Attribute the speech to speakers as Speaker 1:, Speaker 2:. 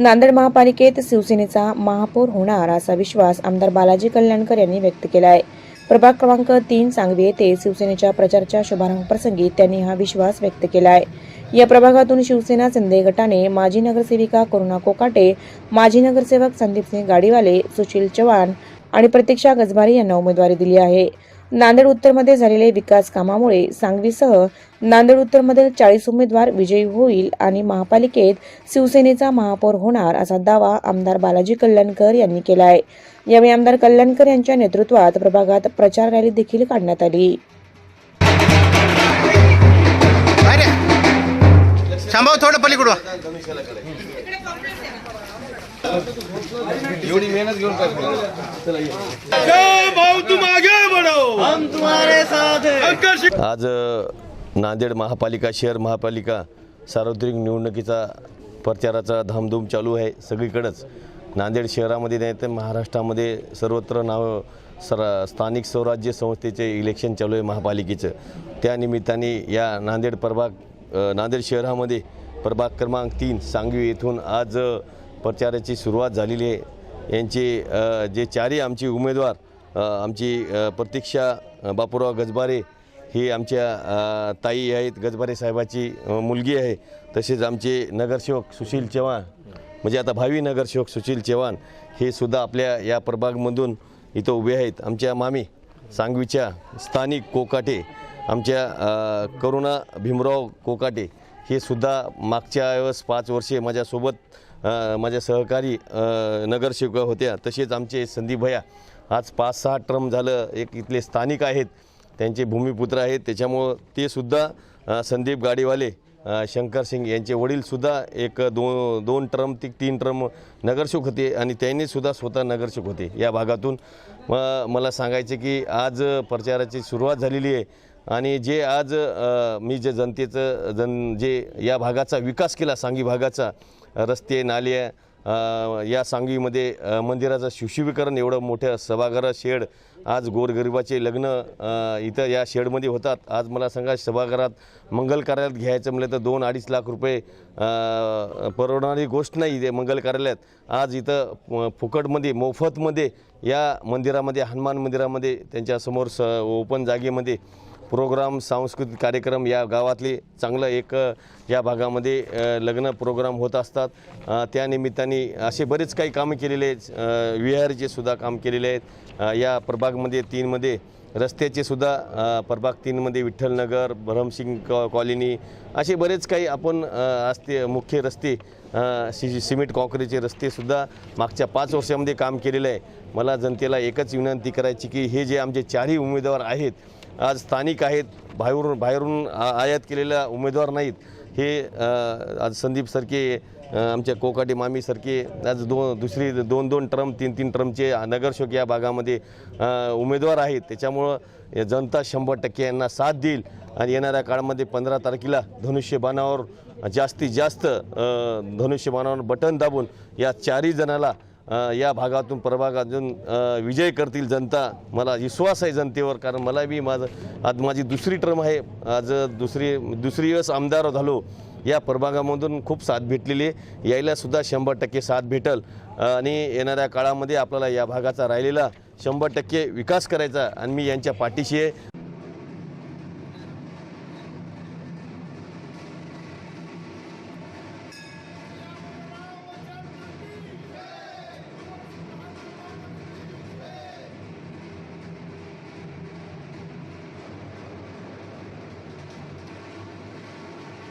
Speaker 1: नांदेड महापालिकेत शिवसेनेचा महापौर होणार असा विश्वास आमदार बालाजी कल्याणकर यांनी व्यक्त केला आहे प्रभाग क्रमांक तीन सांगवी येथे शिवसेनेच्या प्रचारच्या शुभारंभ प्रसंगी त्यांनी हा विश्वास व्यक्त केला आहे या प्रभागातून शिवसेना शिंदे गटाने माजी नगरसेविका करुणा कोकाटे माजी नगरसेवक संदीपसिंह गाडीवाले सुशील चव्हाण आणि प्रतीक्षा गजबारी यांना उमेदवारी दिली आहे. नांदेड उत्तरमध्ये झालेले विकास कामामुळे सांगवीसह नांदेड उत्तरमधील चाळीस उमेदवार विजयी होईल आणि महापालिकेत शिवसेनेचा महापौर होणार असा दावा आमदार बालाजी कल्याणकर यांनी केला आहे. यावेळी आमदार कल्याणकर यांच्या नेतृत्वात प्रभागात प्रचार रॅली देखील काढण्यात आली.
Speaker 2: थोडं पलीकडं.
Speaker 3: एवढी मेहनत घेऊन काय
Speaker 4: भाऊ तुम आगे बढ़ो हम तुम्हारे साथ हैं.
Speaker 3: आज नांदेड महापालिका शहर महापालिका सार्वत्रिक निवडणुकीचा प्रचाराचा धामधूम चालू आहे सगळीकडंच. नांदेड शहरामध्ये नाही तर महाराष्ट्रामध्ये सर्वत्र नाव सर स्थानिक स्वराज्य संस्थेचे इलेक्शन चालू आहे महापालिकेचं. त्या निमित्ताने या नांदेड प्रभाग नांदेड शहरामध्ये प्रभाग क्रमांक तीन सांगवी येथून आज प्रचाराची सुरुवात झालेली आहे. यांचे जे चारही आमचे उमेदवार आमची प्रतीक्षा बापूराव गजबारे ही आमच्या ताई आहेत. गजबारे साहेबाची मुलगी आहे. तसेच आमचे नगरसेवक सुशील चव्हाण म्हणजे आता भावी नगरसेवक सुशील चव्हाण हे सुद्धा आपल्या या प्रभागमधून इथं उभे आहेत. आमच्या मामी सांगवीच्या स्थानिक कोकाटे आमच्या करुणा भीमराव कोकाटे हे सुद्धा मागच्या वेळेस पाच वर्षे माझ्यासोबत माझ्या सहकारी अ, नगरसेविका होत्या. तसेच आमचे संदीप भैया. आज पाच सहा ट्रम झालं. एक इथले स्थानिक आहेत. त्यांचे भूमिपुत्र आहेत. त्याच्यामुळं ते सुद्धा संदीप गाडीवाले शंकर सिंग यांचे वडीलसुद्धा एक दो दोन ट्रम ते तीन ट्रम नगरसेवक होते आणि त्यांनीसुद्धा स्वतः नगरसेवक होते. या भागातून म मला सांगायचे की आज प्रचाराची सुरुवात झालेली आहे. आणि जे आज मी जे जनतेचं जन जे या भागाचा विकास केला सांगी भागाचा रस्ते नाले या सांगवीमध्ये मंदिराचं शिवशिवीकरण एवढं मोठं सभागृह शेड आज गोरगरिबाचे लग्न इथं या शेडमध्ये होतात. आज मला सांगा सभागृहात मंगल कार्यालयात घ्यायचं म्हटलं तर दोन अडीच लाख रुपये परवडणारी गोष्ट नाही ते मंगल कार्यालयात. आज इथं फुकटमध्ये मोफतमध्ये या मंदिरामध्ये हनुमान मंदिरामध्ये त्यांच्यासमोर स ओपन जागेमध्ये प्रोग्राम सांस्कृतिक कार्यक्रम या गावातले चांगलं एक या भागामध्ये लग्न प्रोग्राम होत असतात. त्यानिमित्ताने त्या निमित्ताने असे बरेच काही कामं केलेले आहेत. विहारचे सुद्धा काम केलेले आहेत. या प्रभागमध्ये तीनमध्ये रस्त्याचे सुद्धा प्रभाग तीनमध्ये विठ्ठलनगर भरमसिंग कॉ कॉलनी असे बरेच काही आपण असते मुख्य रस्ते सि सिमेंट कॉन्क्रीटचे रस्तेसुद्धा मागच्या पाच वर्षामध्ये काम केलेलं आहे. मला जनतेला एकच विनंती करायची की हे जे आमचे चारही उमेदवार आहेत आज स्थानिक आहेत बाहेरून बाहेरून आ- आयात केलेल्या उमेदवार नाहीत. हे आज संदीपसारखे सरके आमच्या कोकाटे मामीसारखे आज दोन दुसरी दोन दोन ट्रम तीन तीन ट्रमचे नगरसेवक या भागामध्ये उमेदवार आहेत. त्याच्यामुळं जनता शंभर टक्के यांना साथ देईल. आणि येणाऱ्या काळामध्ये पंधरा तारखेला धनुष्यबाणावर जास्तीत जास्त धनुष्यबाणावर बटन दाबून या चारही जणाला या भागातून प्रभागातून विजय करतील जनता. मला विश्वास आहे जनतेवर कारण मला बी माझं आज माझी दुसरी टर्म आहे. आज दुसरी दुसरी वेळेस आमदार झालो. या प्रभागामधून खूप साथ भेटलेली आहे. शंभर टक्के साथ भेटल. आणि येणाऱ्या काळामध्ये आपल्याला या भागाचा राहिलेला शंभर टक्के विकास करायचा आणि मी यांच्या पाठीशी आहे.